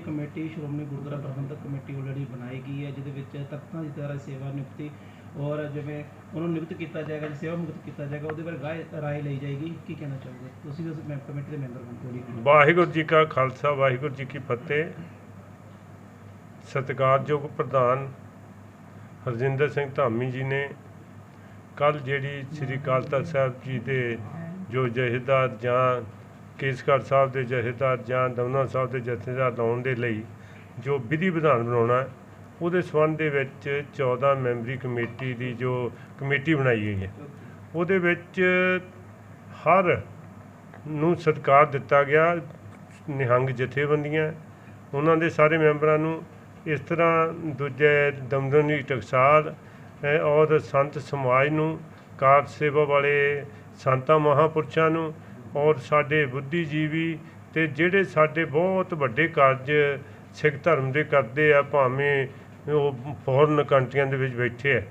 ਇਹ committee, Shiromani Gurdwara Prabandhak committee already ਬਣਾਈ ਗਈ ਹੈ, ਜਿਹਦੇ ਵਿੱਚ ਤਖਤਾਂ ਦੀ ਤਰ੍ਹਾਂ ਸੇਵਾ ਨਿਯੁਕਤੀ ਔਰ ਜਿਵੇਂ ਉਹਨਾਂ ਨਿਯੁਕਤ ਕੀਤਾ ਜਾਏਗਾ ਸੇਵਾ ਮੁਕਤ ਕੀਤਾ ਜਾਏਗਾ, ਉਹਦੇ ਬਾਰੇ ਰਾਏ ਰਾਏ ਲਈ ਜਾਏਗੀ। ਕੀ ਕਹਿਣਾ ਚਾਹੋਗੇ? ਤੁਸੀਂ ਉਸ ਕਮੇਟੀ ਦੇ ਮੈਂਬਰ ਬਣ ਵਾਹਿਗੁਰੂ ਜੀ ਕਾ ਖਾਲਸਾ, ਵਾਹਿਗੁਰੂ ਜੀ ਕੀ ਫਤਿਹ। ਸਤਿਕਾਰਯੋਗ ਪ੍ਰਧਾਨ ਹਰਜਿੰਦਰ ਸਿੰਘ ਧਾਮੀ ਜੀ ਨੇ ਕੱਲ ਜਿਹੜੀ ਸ੍ਰੀ ਅਕਾਲ ਤਖਤ ਸਾਹਿਬ ਜੀ ਦੇ ਜੋ ਜਥੇਦਾਰ ਜਾਂ ਕੇਸਗੜ੍ਹ ਸਾਹਿਬ ਦੇ ਜਥੇਦਾਰ ਜਾਂ ਦਮਨਾ ਸਾਹਿਬ ਦੇ ਜਥੇਦਾਰ ਲਾਉਣ ਦੇ ਲਈ ਜੋ ਵਿਧੀ ਵਿਧਾਨ ਬਣਾਉਣਾ ਉਹਦੇ ਸੰਬੰਧ ਦੇ ਵਿੱਚ 14 ਮੈਂਬਰੀ ਕਮੇਟੀ ਦੀ ਜੋ ਕਮੇਟੀ ਬਣਾਈ ਗਈ ਹੈ। ਉਹਦੇ ਵਿੱਚ ਹਰ ਨੂੰ ਸਤਿਕਾਰ ਦਿੱਤਾ ਗਿਆ, ਨਿਹੰਗ ਜਥੇਬੰਦੀਆਂ, ਉਹਨਾਂ ਦੇ ਸਾਰੇ ਮੈਂਬਰਾਂ ਨੂੰ ਇਸ ਤਰ੍ਹਾਂ ਦੂਜੇ ਦਮਦਮੀ ਟਕਸਾਲ ਔਰ ਸੰਤ ਸਮਾਜ ਨੂੰ ਕਾਰ ਸੇਵਾ ਵਾਲੇ ਸੰਤਾਂ ਮਹਾਪੁਰਸ਼ਾਂ ਨੂੰ ਔਰ ਸਾਡੇ ਬੁੱਧੀਜੀਵੀ ਅਤੇ ਜਿਹੜੇ ਸਾਡੇ ਬਹੁਤ ਵੱਡੇ ਕਾਰਜ ਸਿੱਖ ਧਰਮ ਦੇ ਕਰਦੇ ਆ, ਭਾਵੇਂ ਉਹ ਫੋਰਨ ਕੰਟਰੀਆਂ ਦੇ ਵਿੱਚ ਬੈਠੇ ਆ,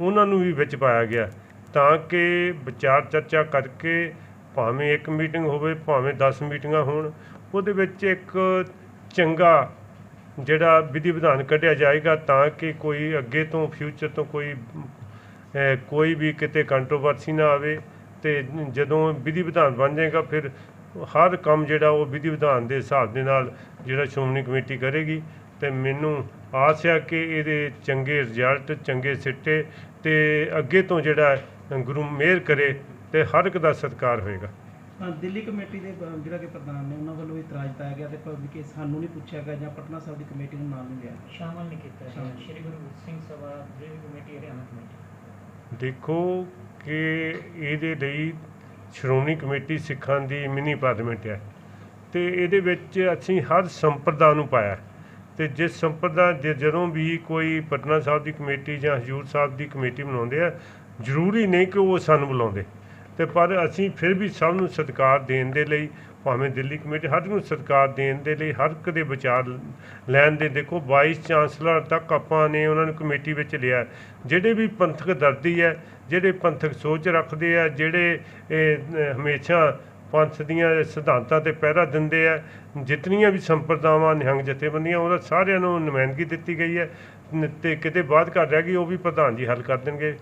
ਉਹਨਾਂ ਨੂੰ ਵੀ ਵਿੱਚ ਪਾਇਆ ਗਿਆ ਤਾਂ ਕਿ ਵਿਚਾਰ ਚਰਚਾ ਕਰਕੇ ਭਾਵੇਂ ਇੱਕ ਮੀਟਿੰਗ ਹੋਵੇ, ਭਾਵੇਂ 10 ਮੀਟਿੰਗਾਂ ਹੋਣ, ਉਹਦੇ ਵਿੱਚ ਇੱਕ ਚੰਗਾ ਜਿਹੜਾ ਵਿਧੀ ਵਿਧਾਨ ਕੱਢਿਆ ਜਾਏਗਾ ਤਾਂ ਕਿ ਕੋਈ ਅੱਗੇ ਤੋਂ ਫਿਊਚਰ ਤੋਂ ਕੋਈ ਕੋਈ ਵੀ ਕਿਤੇ ਕੰਟਰੋਵਰਸੀ ਨਾ ਆਵੇ। ਤੇ ਜਦੋਂ ਵਿਧੀ ਵਿਧਾਨ ਬਣ ਜਾਏਗਾ ਫਿਰ ਹਰ ਕੰਮ ਜਿਹੜਾ ਉਹ ਵਿਧੀ ਵਿਧਾਨ ਦੇ ਹਿਸਾਬ ਦੇ ਨਾਲ ਜਿਹੜਾ ਸ਼੍ਰੋਮਣੀ ਕਮੇਟੀ ਕਰੇਗੀ। ਤੇ ਮੈਨੂੰ ਆਸ ਹੈ ਕਿ ਇਹਦੇ ਚੰਗੇ ਰਿਜ਼ਲਟ ਚੰਗੇ ਸਿੱਟੇ ਤੇ ਅੱਗੇ ਤੋਂ ਜਿਹੜਾ ਗੁਰੂ ਮਿਹਰ ਕਰੇ ਤੇ ਹਰ ਇੱਕ ਦਾ ਸਤਿਕਾਰ ਹੋਏਗਾ। ਦਿੱਲੀ ਕਮੇਟੀ ਦੇ ਜਿਹੜਾ ਕਿ ਪ੍ਰਧਾਨ ਨੇ ਉਹਨਾਂ ਵੱਲੋਂ ਇਤਰਾਜ਼ ਪਾਇਆ ਗਿਆ ਤੇ ਪਰ ਕਿ ਸਾਨੂੰ ਨਹੀਂ ਪੁੱਛਿਆ ਗਿਆ ਜਾਂ ਪਟਨਾ ਸਾਹਿਬ ਦੀ ਕਮੇਟੀ ਨੂੰ ਨਾਲ ਨਹੀਂ ਲਿਆ। ਸ਼ਾਮਲ ਨਹੀਂ ਕੀਤਾ ਸ਼੍ਰੀ ਗੁਰੂ ਸਿੰਘ ਸਭਾ ਜਿਹੜੀ ਕਮੇਟੀ ਹਰਿਆਣਾ ਕਮੇਟੀ। ਦੇਖੋ ਕਿ ਇਹਦੇ ਲਈ ਸ਼੍ਰੋਮਣੀ ਕਮੇਟੀ ਸਿੱਖਾਂ ਦੀ ਮਿਨੀ ਪਾਰਲੀਮੈਂਟ ਹੈ। ਤੇ ਇਹਦੇ ਵਿੱਚ ਅਸੀਂ ਹਰ ਸੰਪਰਦਾ ਨੂੰ ਪਾਇਆ। ਤੇ ਜਿਸ ਸੰਪਰਦਾ ਜ- ਜਦੋਂ ਵੀ ਕੋਈ ਪਟਨਾ ਸਾਹਿਬ ਦੀ ਕਮੇਟੀ ਜਾਂ ਹਜੂਰ ਸਾਹਿਬ ਦੀ ਕਮੇਟੀ ਬਣਾਉਂਦੇ ਆ, ਜ਼ਰੂਰੀ ਨਹੀਂ ਕਿ ਉਹ ਸਾਨੂੰ ਬੁਲਾਉਂਦੇ। ਤੇ ਪਰ ਅਸੀਂ ਫਿਰ ਵੀ ਸਭ ਨੂੰ ਸਤਿਕਾਰ ਦੇਣ ਦੇ ਲਈ ਭਾਵੇਂ ਦਿੱਲੀ ਕਮੇਟੀ ਹਰ ਨੂੰ ਸਤਿਕਾਰ ਦੇਣ ਦੇ ਲਈ ਹਰ ਇੱਕ ਦੇ ਵਿਚਾਰ ਲੈਣ ਦੇ ਦੇਖੋ ਵਾਈਸ ਚਾਂਸਲਰ ਤੱਕ ਆਪਾਂ ਨੇ ਉਹਨਾਂ ਨੂੰ ਕਮੇਟੀ ਵਿੱਚ ਲਿਆ। ਜਿਹੜੇ ਵੀ ਪੰਥਕ ਦਰਦੀ ਹੈ, ਜਿਹੜੇ ਪੰਥਕ ਸੋਚ ਰੱਖਦੇ ਆ, ਜਿਹੜੇ ਹਮੇਸ਼ਾ ਪੰਥ ਦੀਆਂ ਸਿਧਾਂਤਾਂ ਤੇ ਪਹਿਰਾ ਦਿੰਦੇ ਆ, ਜਿਤਨੀਆਂ ਵੀ ਸੰਪਰਦਾਵਾਂ, ਨਿਹੰਗ ਜਥੇਬੰਦੀਆਂ, ਉਹਨਾਂ ਸਾਰਿਆਂ ਨੂੰ ਨੁਮਾਇੰਦਗੀ ਦਿੱਤੀ ਗਈ ਹੈ। ਨ- ਤੇ ਕਿਤੇ ਬਾਅਦ ਘੱਟ ਰਹਿ ਗਈ, ਉਹ ਵੀ ਪ੍ਰਧਾਨ ਜੀ ਹੱਲ ਕਰ ਦੇਣਗੇ।